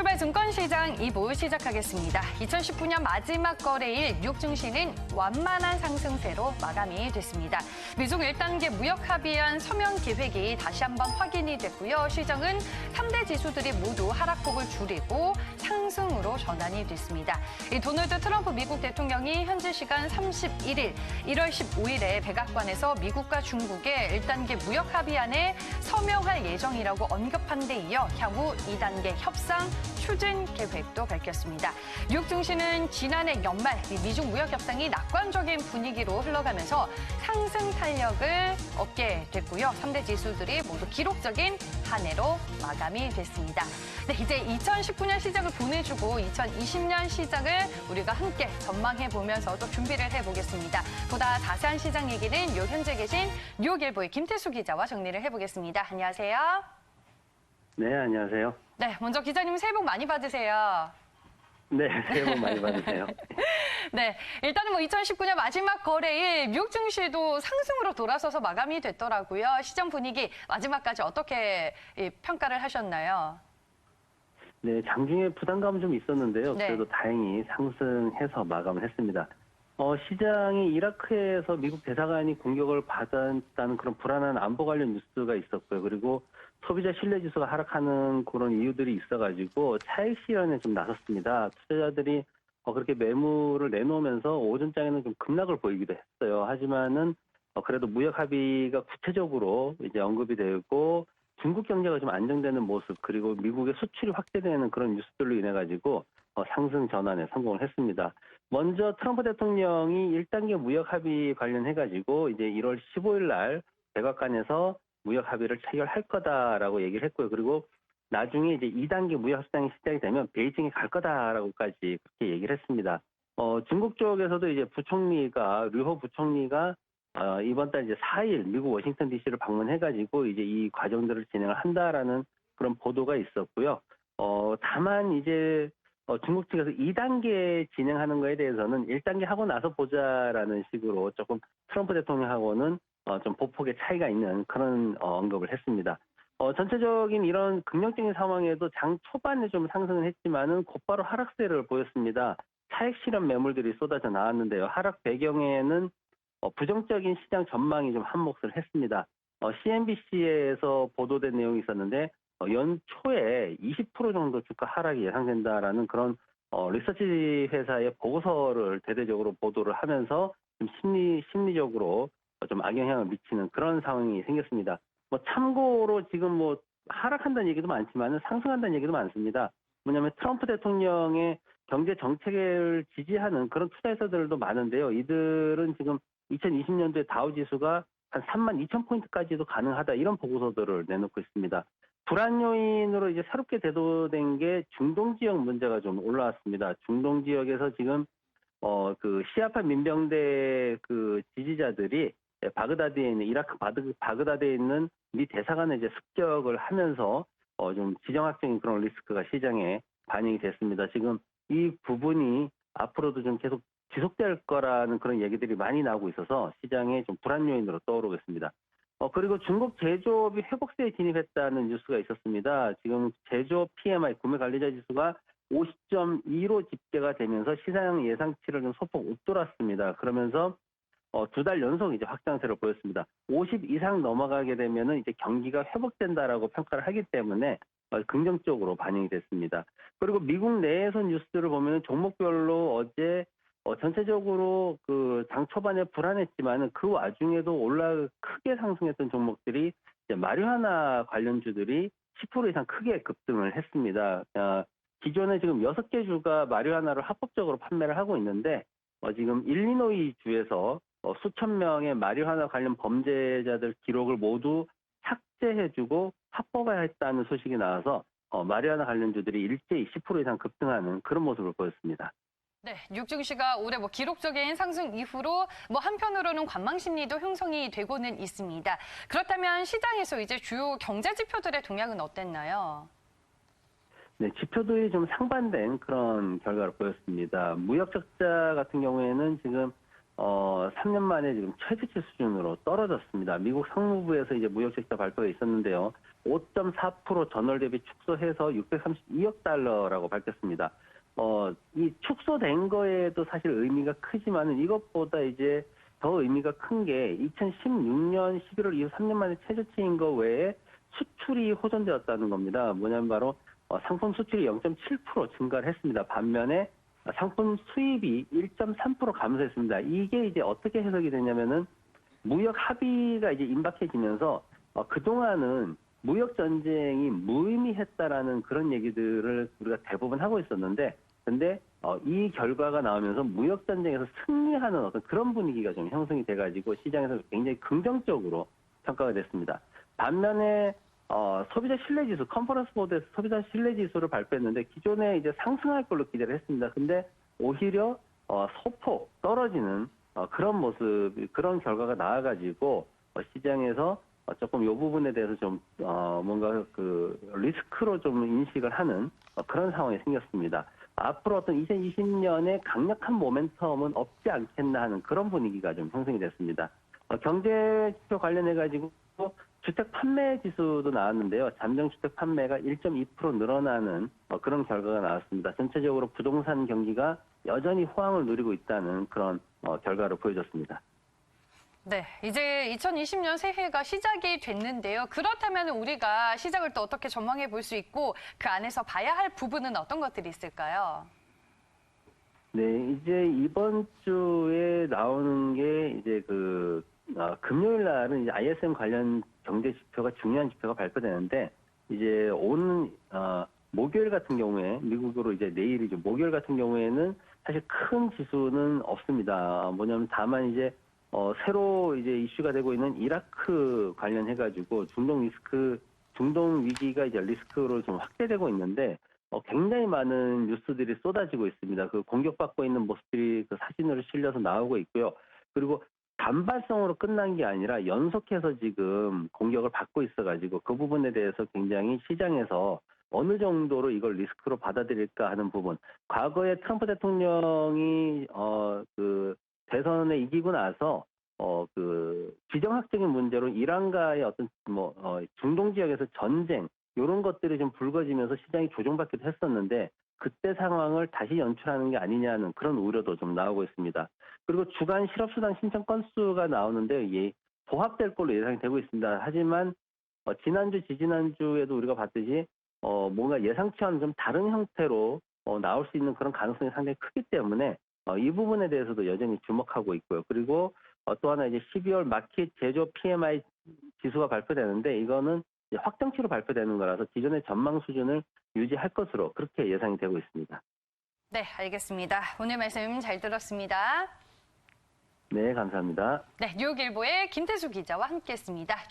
출발 증권시장 2부 시작하겠습니다. 2019년 마지막 거래일 뉴욕 증시는 완만한 상승세로 마감이 됐습니다. 미중 1단계 무역 합의안 서명 계획이 다시 한번 확인이 됐고요. 시장은 3대 지수들이 모두 하락폭을 줄이고 상승으로 전환이 됐습니다. 이 도널드 트럼프 미국 대통령이 현지 시간 31일 1월 15일에 백악관에서 미국과 중국의 1단계 무역 합의안에 서명할 예정이라고 언급한 데 이어 향후 2단계 협상 추진 계획도 밝혔습니다. 뉴욕 증시는 지난해 연말 이 미중 무역 협상이 낙관적인 분위기로 흘러가면서 상승 탄력을 얻게 됐고요. 3대 지수들이 모두 기록적인 한 해로 마감이 됐습니다. 네, 이제 2019년 시작을 보내주고 2020년 시장을 우리가 함께 전망해 보면서 또 준비를 해보겠습니다. 보다 자세한 시장 얘기는 요 현재 계신 뉴욕일보의 김태수 기자와 정리를 해보겠습니다. 안녕하세요. 네, 안녕하세요. 네, 먼저 기자님 새해 복 많이 받으세요. 네, 새해 복 많이 받으세요. 네, 일단은 뭐 2019년 마지막 거래일 뉴욕 증시도 상승으로 돌아서서 마감이 됐더라고요. 시장 분위기 마지막까지 어떻게 이, 평가를 하셨나요? 네, 장중에 부담감은 좀 있었는데요. 네. 그래도 다행히 상승해서 마감을 했습니다. 어, 시장이 이라크에서 미국 대사관이 공격을 받았다는 그런 불안한 안보 관련 뉴스가 있었고요. 그리고 소비자 신뢰 지수가 하락하는 그런 이유들이 있어가지고 차익 실현에 좀 나섰습니다. 투자자들이 어, 그렇게 매물을 내놓으면서 오전장에는 좀 급락을 보이기도 했어요. 하지만은 어, 그래도 무역 합의가 구체적으로 이제 언급이 되고 중국 경제가 좀 안정되는 모습 그리고 미국의 수출이 확대되는 그런 뉴스들로 인해 가지고 어, 상승 전환에 성공을 했습니다. 먼저 트럼프 대통령이 1단계 무역 합의 관련해 가지고 이제 1월 15일 날 백악관에서 무역 합의를 체결할 거다라고 얘기를 했고요. 그리고 나중에 이제 2단계 무역 협상이 시작이 되면 베이징에 갈 거다라고까지 그렇게 얘기를 했습니다. 어, 중국 쪽에서도 이제 부총리가 류호 부총리가 어, 이번 달 이제 4일 미국 워싱턴 DC를 방문해가지고 이제 이 과정들을 진행을 한다라는 그런 보도가 있었고요. 어, 다만 이제 어, 중국 측에서 2단계 진행하는 거에 대해서는 1단계 하고 나서 보자라는 식으로 조금 트럼프 대통령하고는 어, 좀 보폭의 차이가 있는 그런 어, 언급을 했습니다. 어, 전체적인 이런 긍정적인 상황에도 장 초반에 좀 상승을 했지만은 곧바로 하락세를 보였습니다. 차익 실현 매물들이 쏟아져 나왔는데요. 하락 배경에는 어, 부정적인 시장 전망이 좀 한몫을 했습니다. 어, CNBC에서 보도된 내용이 있었는데 어, 연초에 20% 정도 주가 하락이 예상된다라는 그런 어, 리서치 회사의 보고서를 대대적으로 보도를 하면서 좀 심리 심리적으로 좀 악영향을 미치는 그런 상황이 생겼습니다. 뭐 참고로 지금 뭐 하락한다는 얘기도 많지만 상승한다는 얘기도 많습니다. 뭐냐면 트럼프 대통령의 경제 정책을 지지하는 그런 투자회사들도 많은데요. 이들은 지금 2020년도에 다우 지수가 한 3만 2천 포인트까지도 가능하다 이런 보고서들을 내놓고 있습니다. 불안 요인으로 이제 새롭게 대두된 게 중동 지역 문제가 좀 올라왔습니다. 중동 지역에서 지금 어 그 시아파 민병대 그 지지자들이 바그다드에 있는 이라크 바드, 바그다드에 있는 미 대사관에 이제 습격을 하면서 어 좀 지정학적인 그런 리스크가 시장에 반영이 됐습니다. 지금 이 부분이 앞으로도 좀 계속 지속될 거라는 그런 얘기들이 많이 나오고 있어서 시장에 좀 불안 요인으로 떠오르고 있습니다. 어, 그리고 중국 제조업이 회복세에 진입했다는 뉴스가 있었습니다. 지금 제조업 PMI 구매 관리자 지수가 50.2로 집계가 되면서 시장 예상치를 좀 소폭 웃돌았습니다. 그러면서 어, 두 달 연속 이제 확장세를 보였습니다. 50 이상 넘어가게 되면은 이제 경기가 회복된다라고 평가를 하기 때문에 어, 긍정적으로 반영이 됐습니다. 그리고 미국 내에서 뉴스를 보면 종목별로 어제 어, 전체적으로 그 장 초반에 불안했지만은 그 와중에도 올라 크게 상승했던 종목들이 이제 마리화나 관련주들이 10% 이상 크게 급등을 했습니다. 어, 기존에 지금 6개 주가 마리화나를 합법적으로 판매를 하고 있는데 어, 지금 일리노이 주에서 어, 수천 명의 마리화나 관련 범죄자들 기록을 모두 삭제해주고 합법화했다는 소식이 나와서 어, 마리화나 관련주들이 일제히 10% 이상 급등하는 그런 모습을 보였습니다. 네, 증시가 올해 뭐 기록적인 상승 이후로 뭐 한편으로는 관망 심리도 형성이 되고는 있습니다. 그렇다면 시장에서 이제 주요 경제 지표들의 동향은 어땠나요? 네, 지표들이 좀 상반된 그런 결과를 보였습니다. 무역 적자 같은 경우에는 지금 어 3년 만에 지금 최저치 수준으로 떨어졌습니다. 미국 상무부에서 이제 무역 적자 발표가 있었는데요. 5.4% 전월 대비 축소해서 632억 달러라고 밝혔습니다. 어, 이 축소된 거에도 사실 의미가 크지만은 이것보다 이제 더 의미가 큰 게 2016년 11월 이후 3년 만에 최저치인 거 외에 수출이 호전되었다는 겁니다. 뭐냐면 바로 어, 상품 수출이 0.7% 증가를 했습니다. 반면에 상품 수입이 1.3% 감소했습니다. 이게 이제 어떻게 해석이 되냐면은 무역 합의가 이제 임박해지면서 어, 그동안은 무역 전쟁이 무의미했다라는 그런 얘기들을 우리가 대부분 하고 있었는데 근데 어, 이 결과가 나오면서 무역 전쟁에서 승리하는 어떤 그런 분위기가 좀 형성이 돼가지고 시장에서 굉장히 긍정적으로 평가가 됐습니다. 반면에 어, 소비자 신뢰 지수 컨퍼런스 보드에서 소비자 신뢰 지수를 발표했는데 기존에 이제 상승할 걸로 기대를 했습니다. 근데 오히려 어, 소폭 떨어지는 어, 그런 모습, 그런 결과가 나와가지고 어, 시장에서 어, 조금 이 부분에 대해서 좀 어, 뭔가 그 리스크로 좀 인식을 하는 어, 그런 상황이 생겼습니다. 앞으로 어떤 2020년에 강력한 모멘텀은 없지 않겠나 하는 그런 분위기가 좀 형성이 됐습니다. 어, 경제 지표 관련해 가지고 주택 판매 지수도 나왔는데요. 잠정 주택 판매가 1.2% 늘어나는 어, 그런 결과가 나왔습니다. 전체적으로 부동산 경기가 여전히 호황을 누리고 있다는 그런 어, 결과를 보여줬습니다. 네, 이제 2020년 새해가 시작이 됐는데요. 그렇다면 우리가 시작을 또 어떻게 전망해 볼 수 있고 그 안에서 봐야 할 부분은 어떤 것들이 있을까요? 네, 이제 이번 주에 나오는 게 이제 그 어, 금요일 날은 이제 ISM 관련 경제 지표가 중요한 지표가 발표되는데 이제 오는 어, 목요일 같은 경우에 미국으로 이제 내일이죠. 목요일 같은 경우에는 사실 큰 지수는 없습니다. 뭐냐면 다만 이제 어, 새로 이제 이슈가 되고 있는 이라크 관련해 가지고 중동 리스크, 중동 위기가 이제 리스크로 좀 확대되고 있는데, 어, 굉장히 많은 뉴스들이 쏟아지고 있습니다. 그 공격받고 있는 모습들이 그 사진으로 실려서 나오고 있고요. 그리고 단발성으로 끝난 게 아니라 연속해서 지금 공격을 받고 있어가지고 그 부분에 대해서 굉장히 시장에서 어느 정도로 이걸 리스크로 받아들일까 하는 부분. 과거에 트럼프 대통령이 어 그 대선에 이기고 나서 어 그 지정학적인 문제로 이란과의 어떤 뭐 어, 중동 지역에서 전쟁 이런 것들이 좀 불거지면서 시장이 조정받기도 했었는데 그때 상황을 다시 연출하는 게 아니냐는 그런 우려도 좀 나오고 있습니다. 그리고 주간 실업수당 신청 건수가 나오는데 이게 보합될 걸로 예상이 되고 있습니다. 하지만 어, 지난주, 지지난주에도 우리가 봤듯이 어, 뭔가 예상치와는 좀 다른 형태로 어, 나올 수 있는 그런 가능성이 상당히 크기 때문에 어, 이 부분에 대해서도 여전히 주목하고 있고요. 그리고 어, 또 하나 이제 12월 마켓 제조 PMI 지수가 발표되는데 이거는 확정치로 발표되는 거라서 기존의 전망 수준을 유지할 것으로 그렇게 예상이 되고 있습니다. 네, 알겠습니다. 오늘 말씀 잘 들었습니다. 네, 감사합니다. 네, 뉴욕일보의 김태수 기자와 함께했습니다.